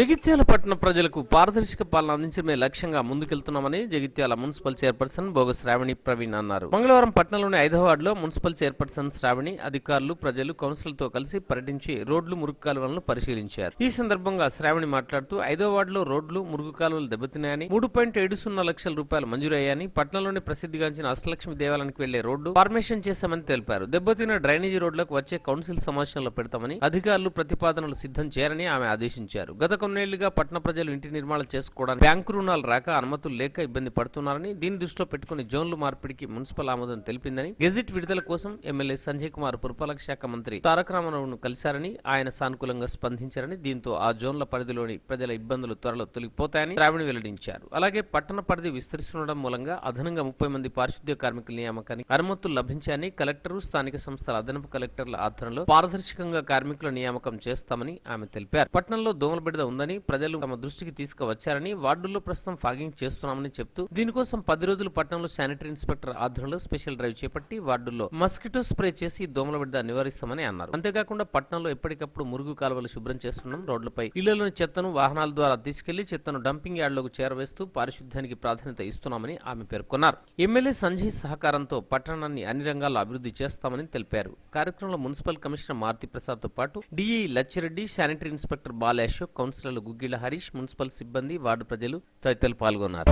జగిత్యాల పట్టణ ప్రజలకు పారదర్శక పాలన అందించడమే లక్ష్యంగా ముందుకెళ్తున్నామని జగిత్యాల మున్సిపల్ చైర్పర్సన్ భోగ శ్రావణి ప్రవీణ్ అన్నారు. మంగళవారం పట్టణంలోని ఐదవ వార్డులో మున్సిపల్ చైర్పర్సన్ శ్రావణి అధికారులు ప్రజలు కౌన్సిలర్తో కలిసి పర్యటించి రోడ్లు మురుగు కాలువలను పరిశీలించారు. ఈ సందర్భంగా శ్రావణి మాట్లాడుతూ ఐదవ వార్డులో రోడ్లు మురుగు కాలువలు దెబ్బతిన్నాయని మూడు పాయింట్ ఏడు సున్నా లక్షల రూపాయలు మంజూరయ్యాయని పట్టణంలోని ప్రసిద్ధిగాంచిన అష్టలక్ష్మి దేవాలయానికి వెళ్ళే రోడ్డు ఫార్మేషన్ చేశామని తెలిపారు. దెబ్బతిన్న డ్రైనేజీ రోడ్లకు వచ్చే కౌన్సిల్ సమావేశంలో పెడతామని అధికారులు ప్రతిపాదనలు సిద్ధం చేయాలని ఆమె ఆదేశించారు. గత కొన్నేళ్ళుగా పట్టణ ప్రజలు ఇంటి నిర్మాణాలు చేసుకోవడానికి బ్యాంకు రుణాలు రాక అనుమతులు లేక ఇబ్బంది పడుతున్నారని దీని దృష్టిలో పెట్టుకుని జోన్లు మార్పిడికి మున్సిపల్ ఆమోదం తెలిపిందని గెజిట్ విడుదల కోసం ఎమ్మెల్యే సంజయ్ కుమార్ పురపాలక శాఖ మంత్రి తారక రామారావును కలిశారని ఆయన సానుకూలంగా స్పందించారని దీంతో ఆ జోన్ల పరిధిలోని ప్రజల ఇబ్బందులు త్వరలో తొలగిపోతాయని శ్రావణి వెల్లడించారు. అలాగే పట్టణ పరిధి విస్తరిస్తుండడం మూలంగా అదనంగా ముప్పై మంది పారిశుద్ధ్య కార్మికుల నియామకానికి అనుమతులు లభించాయని కలెక్టర్ స్థానిక సంస్థల అదనపు కలెక్టర్ల ఆధ్వర్యంలో పారదర్శకంగా కార్మికుల నియామకం చేస్తామని ఆమె తెలిపారు. పట్టణంలో దోమల బిడద ఉందని ప్రజలు తమ దృష్టికి తీసుకువచ్చారని వార్డుల్లో ప్రస్తుతం ఫాగింగ్ చేస్తున్నామని చెప్తూ దీనికోసం పది రోజులు పట్టణంలో శానిటరీ ఇన్స్పెక్టర్ ఆధ్వర్యంలో స్పెషల్ డ్రైవ్ చేపట్టి వార్డుల్లో మస్కిటో స్ప్రే చేసి దోమల బిడ్డ నివారిస్తామని అన్నారు. అంతేకాకుండా పట్టణంలో ఎప్పటికప్పుడు మురుగు కాలువలు శుభ్రం చేస్తున్నాం రోడ్లపై ఇళ్ళలోని చెత్తను వాహనాల ద్వారా తీసుకెళ్ళి చెత్తను డంపింగ్ యార్డులకు చేరవేస్తూ పారిశుద్ధ్యానికి ప్రాధాన్యత ఇస్తున్నామని ఆమె పేర్కొన్నారు. ఎమ్మెల్యే సంజయ్ సహకారంతో పట్టణాన్ని అన్ని రంగాల్లో అభివృద్ధి చేస్తామని తెలిపారు. కార్యక్రమంలో మున్సిపల్ కమిషనర్ మారుతి ప్రసాద్తో పాటు DE Lachireddy sanitary inspector Bala Ashok కౌన్సిలర్లు గుగ్గిళ్ళ హరీష్ మున్సిపల్ సిబ్బంది వార్డు ప్రజలు తదితరులు పాల్గొన్నారు.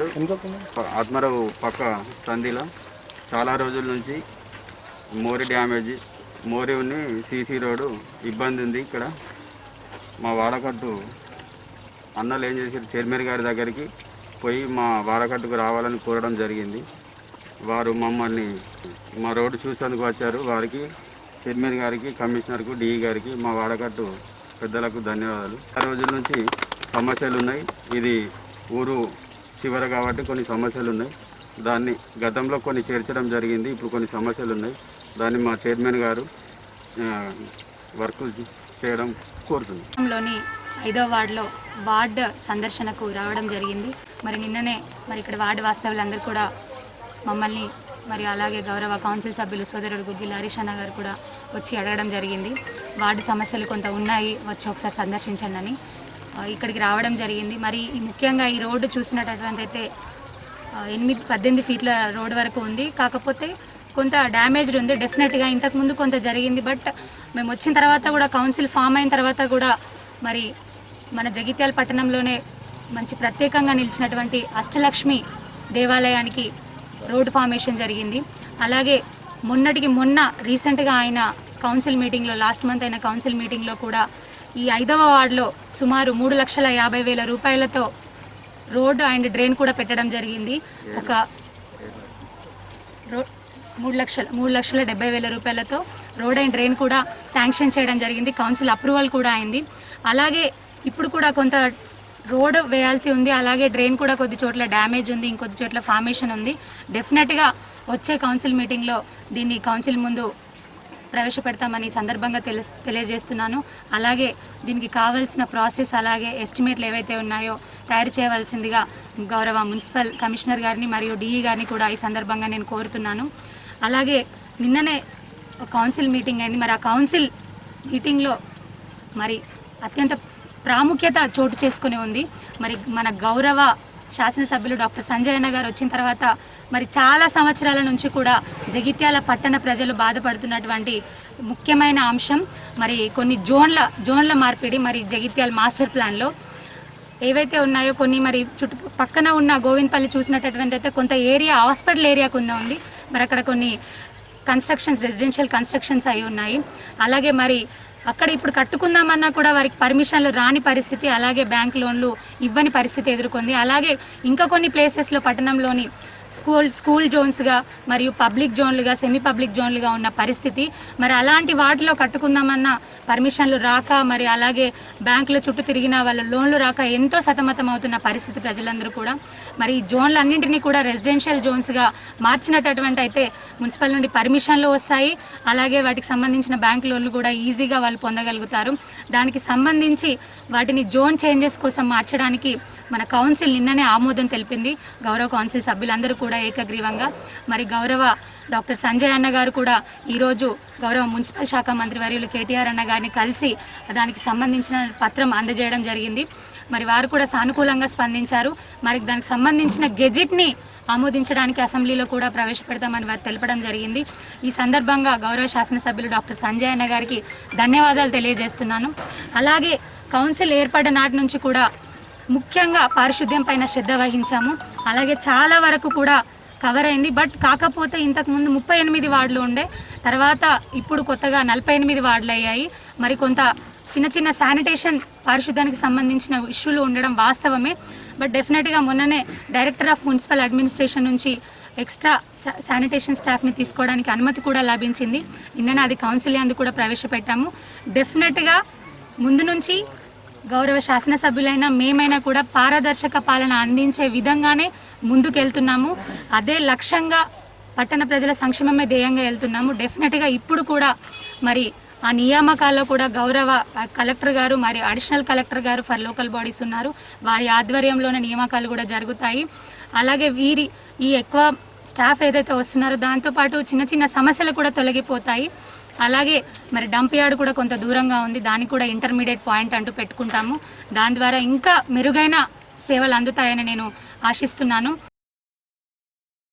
వార్డు ఆత్మరావు పక్క సంధిలో చాలా రోజుల నుంచి మోరి డ్యామేజ్ మోరి ఉన్ని సీసీ రోడ్డు ఇబ్బంది ఉంది ఇక్కడ. మా వాడకట్టు అన్నలు ఏం చేశారు? చైర్మన్ గారి దగ్గరికి పోయి మా వాడకట్టుకు రావాలని కోరడం జరిగింది. వారు మమ్మల్ని మా రోడ్డు చూసేందుకు వచ్చారు. వారికి చైర్మన్ గారికి కమిషనర్కు డిఈ గారికి మా వాడకట్టు పెద్దలకు ధన్యవాదాలు. ఆ రోజుల నుంచి సమస్యలు ఉన్నాయి. ఇది ఊరు చివర కాబట్టి కొన్ని సమస్యలు ఉన్నాయి దాన్ని గతంలో కొన్ని చేర్చడం జరిగింది ఇప్పుడు కొన్ని సమస్యలు ఉన్నాయి దాన్ని మా చైర్మన్ గారు వర్క్ చేయడం కోరుతుంది. ఐదో వార్డులో వార్డు సందర్శనకు రావడం జరిగింది. మరి నిన్ననే మరి ఇక్కడ వార్డు వాస్తవులందరూ కూడా మమ్మల్ని మరి అలాగే గౌరవ కౌన్సిల్ సభ్యులు సోదరుడు గుగ్గిల హరీష్ అన్న గారు కూడా వచ్చి అడగడం జరిగింది. వార్డు సమస్యలు కొంత ఉన్నాయి వచ్చి ఒకసారి సందర్శించండి అని. ఇక్కడికి రావడం జరిగింది. మరి ముఖ్యంగా ఈ రోడ్డు చూసినటువంటి అయితే ఎనిమిది పద్దెనిమిది ఫీట్ల రోడ్ వరకు ఉంది. కాకపోతే కొంత డ్యామేజ్డ్ ఉంది. డెఫినెట్గా ఇంతకుముందు కొంత జరిగింది. బట్ మేము వచ్చిన తర్వాత కూడా కౌన్సిల్ ఫామ్ అయిన తర్వాత కూడా మరి మన జగిత్యాల పట్టణంలోనే మంచి ప్రత్యేకంగా నిలిచినటువంటి అష్టలక్ష్మి దేవాలయానికి రోడ్ ఫార్మేషన్ జరిగింది. అలాగే మొన్నటికి మొన్న రీసెంట్గా ఆయన కౌన్సిల్ మీటింగ్లో లాస్ట్ మంత్ అయిన కౌన్సిల్ మీటింగ్లో కూడా ఈ ఐదవ వార్డులో సుమారు మూడు లక్షల యాభై వేల రూపాయలతో రోడ్ అండ్ డ్రైన్ కూడా పెట్టడం జరిగింది. ఒక రో మూడు లక్షల మూడు లక్షల డెబ్బై వేల రూపాయలతో రోడ్ అండ్ డ్రైన్ కూడా శాంక్షన్ చేయడం జరిగింది. కౌన్సిల్ అప్రూవల్ కూడా అయింది. అలాగే ఇప్పుడు కూడా కొంత రోడ్ వేయాల్సి ఉంది. అలాగే డ్రైన్ కూడా కొద్ది చోట్ల డ్యామేజ్ ఉంది. ఇంకొద్ది చోట్ల ఫార్మేషన్ ఉంది. డెఫినెట్గా వచ్చే కౌన్సిల్ మీటింగ్లో దీన్ని కౌన్సిల్ ముందు ప్రవేశపెడతామని సందర్భంగా తెలు తెలియజేస్తున్నాను. అలాగే దీనికి కావాల్సిన ప్రాసెస్ అలాగే ఎస్టిమేట్లు ఏవైతే ఉన్నాయో తయారు చేయవలసిందిగా గౌరవ మున్సిపల్ కమిషనర్ గారిని మరియు డిఈ గారిని కూడా ఈ సందర్భంగా నేను కోరుతున్నాను. అలాగే నిన్ననే కౌన్సిల్ మీటింగ్ అయింది. మరి ఆ కౌన్సిల్ మీటింగ్లో మరి అత్యంత ప్రాముఖ్యత చోటు చేసుకుని ఉంది. మరి మన గౌరవ శాసనసభ్యులు డాక్టర్ సంజయన్న గారు వచ్చిన తర్వాత మరి చాలా సంవత్సరాల నుంచి కూడా జగిత్యాల పట్టణ ప్రజలు బాధపడుతున్నటువంటి ముఖ్యమైన అంశం మరి కొన్ని జోన్ల జోన్ల మార్పిడి మరి జగిత్యాల మాస్టర్ ప్లాన్లో ఏవైతే ఉన్నాయో కొన్ని మరి చుట్టు పక్కన ఉన్న గోవిందపల్లి చూసినటువంటి అయితే కొంత ఏరియా హాస్పిటల్ ఏరియా కింద ఉంది. మరి అక్కడ కొన్ని కన్స్ట్రక్షన్స్ రెసిడెన్షియల్ కన్స్ట్రక్షన్స్ అయి ఉన్నాయి. అలాగే మరి అక్కడ ఇప్పుడు కట్టుకుందామన్నా కూడా వారికి పర్మిషన్లు రాని పరిస్థితి అలాగే బ్యాంక్ లోన్లు ఇవ్వని పరిస్థితి ఎదుర్కొంది. అలాగే ఇంకా కొన్ని ప్లేసెస్లో పట్టణంలోని స్కూల్ స్కూల్ జోన్స్గా మరియు పబ్లిక్ జోన్లుగా సెమీ పబ్లిక్ జోన్లుగా ఉన్న పరిస్థితి. మరి అలాంటి వాటిలో కట్టుకుందామన్న పర్మిషన్లు రాక మరి అలాగే బ్యాంకుల చుట్టూ తిరిగిన వాళ్ళ లోన్లు రాక ఎంతో సతమతం అవుతున్న పరిస్థితి ప్రజలందరూ కూడా. మరి ఈ జోన్లన్నింటినీ కూడా రెసిడెన్షియల్ జోన్స్గా మార్చినటువంటి అయితే మున్సిపల్ నుండి పర్మిషన్లు వస్తాయి. అలాగే వాటికి సంబంధించిన బ్యాంక్ లోన్లు కూడా ఈజీగా వాళ్ళు పొందగలుగుతారు. దానికి సంబంధించి వాటిని జోన్ చేంజెస్ కోసం మార్చడానికి మన కౌన్సిల్ నిన్ననే ఆమోదం తెలిపింది. గౌరవ కౌన్సిల్ సభ్యులందరూ కూడా ఏకగ్రీవంగా. మరి గౌరవ డాక్టర్ సంజయ్ అన్న గారు కూడా ఈరోజు గౌరవ మున్సిపల్ శాఖ మంత్రి వర్యులు కేటీఆర్ అన్న గారిని కలిసి దానికి సంబంధించిన పత్రం అందజేయడం జరిగింది. మరి వారు కూడా సానుకూలంగా స్పందించారు. మరి దానికి సంబంధించిన గెజిట్ని ఆమోదించడానికి అసెంబ్లీలో కూడా ప్రవేశపెడతామని వారు తెలపడం జరిగింది. ఈ సందర్భంగా గౌరవ శాసనసభ్యులు డాక్టర్ సంజయ్ అన్న గారికి ధన్యవాదాలు తెలియజేస్తున్నాను. అలాగే కౌన్సిల్ ఏర్పడిన నాటి నుంచి కూడా ముఖ్యంగా పారిశుద్ధ్యం పైన శ్రద్ధ వహించాము. అలాగే చాలా వరకు కూడా కవర్ అయింది. బట్ కాకపోతే ఇంతకుముందు ముప్పై ఎనిమిది వార్డులు ఉండే. తర్వాత ఇప్పుడు కొత్తగా నలభై ఎనిమిది వార్డులు అయ్యాయి. మరి కొంత చిన్న చిన్న శానిటేషన్ పారిశుద్ధ్యానికి సంబంధించిన ఇష్యూలు ఉండడం వాస్తవమే. బట్ డెఫినెట్గా మొన్ననే డైరెక్టర్ ఆఫ్ మున్సిపల్ అడ్మినిస్ట్రేషన్ నుంచి ఎక్స్ట్రా శానిటేషన్ స్టాఫ్ని తీసుకోవడానికి అనుమతి కూడా లభించింది. నిన్ననే అది కౌన్సిల్ అందు కూడా ప్రవేశపెట్టాము. డెఫినెట్గా ముందు నుంచి గౌరవ శాసనసభ్యులైన మేమైనా కూడా పారదర్శక పాలన అందించే విధంగానే ముందుకెళ్తున్నాము. అదే లక్ష్యంగా పట్టణ ప్రజల సంక్షేమమే ధ్యేయంగా వెళ్తున్నాము. డెఫినెట్గా ఇప్పుడు కూడా మరి ఆ నియామకాల్లో కూడా గౌరవ కలెక్టర్ గారు మరి అడిషనల్ కలెక్టర్ గారు ఫర్ లోకల్ బాడీస్ ఉన్నారు. వారి ఆధ్వర్యంలోనే నియామకాలు కూడా జరుగుతాయి. అలాగే వీరి ఈ ఎక్కువ స్టాఫ్ ఏదైతే వస్తున్నారో దాంతోపాటు చిన్న చిన్న సమస్యలు కూడా తొలగిపోతాయి. అలాగే మరి డంప్ యార్డ్ కూడా కొంత దూరంగా ఉంది. దానికి కూడా ఇంటర్మీడియట్ పాయింట్ అంటూ పెట్టుకుంటాము. దాని ద్వారా ఇంకా మెరుగైన సేవలు అందుతాయని నేను ఆశిస్తున్నాను.